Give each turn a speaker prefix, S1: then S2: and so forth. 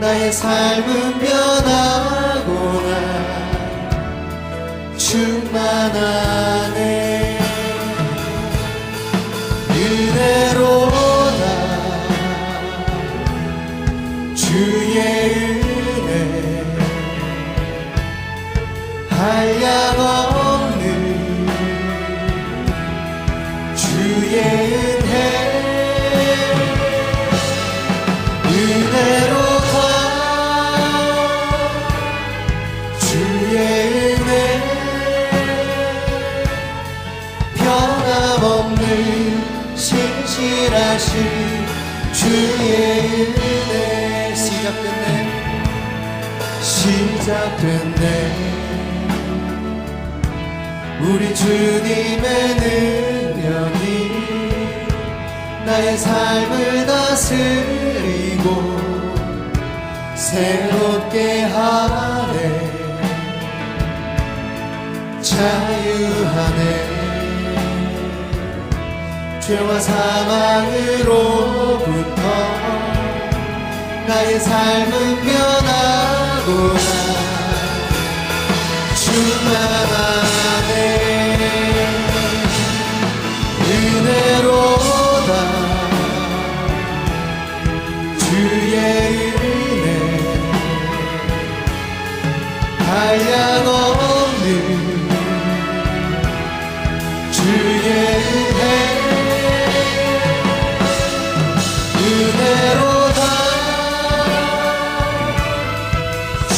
S1: 나의 삶은 변하구나 충만하네 은혜로다 주의 은혜 한량 신실하신 주의 은혜 시작됐네. 시작됐네. 우리 주님의 능력이 나의 삶을 다스리고 새롭게 하네. 자유하네 죄와 사망으로부터 나의 삶은 변하구나. 충만하네 은혜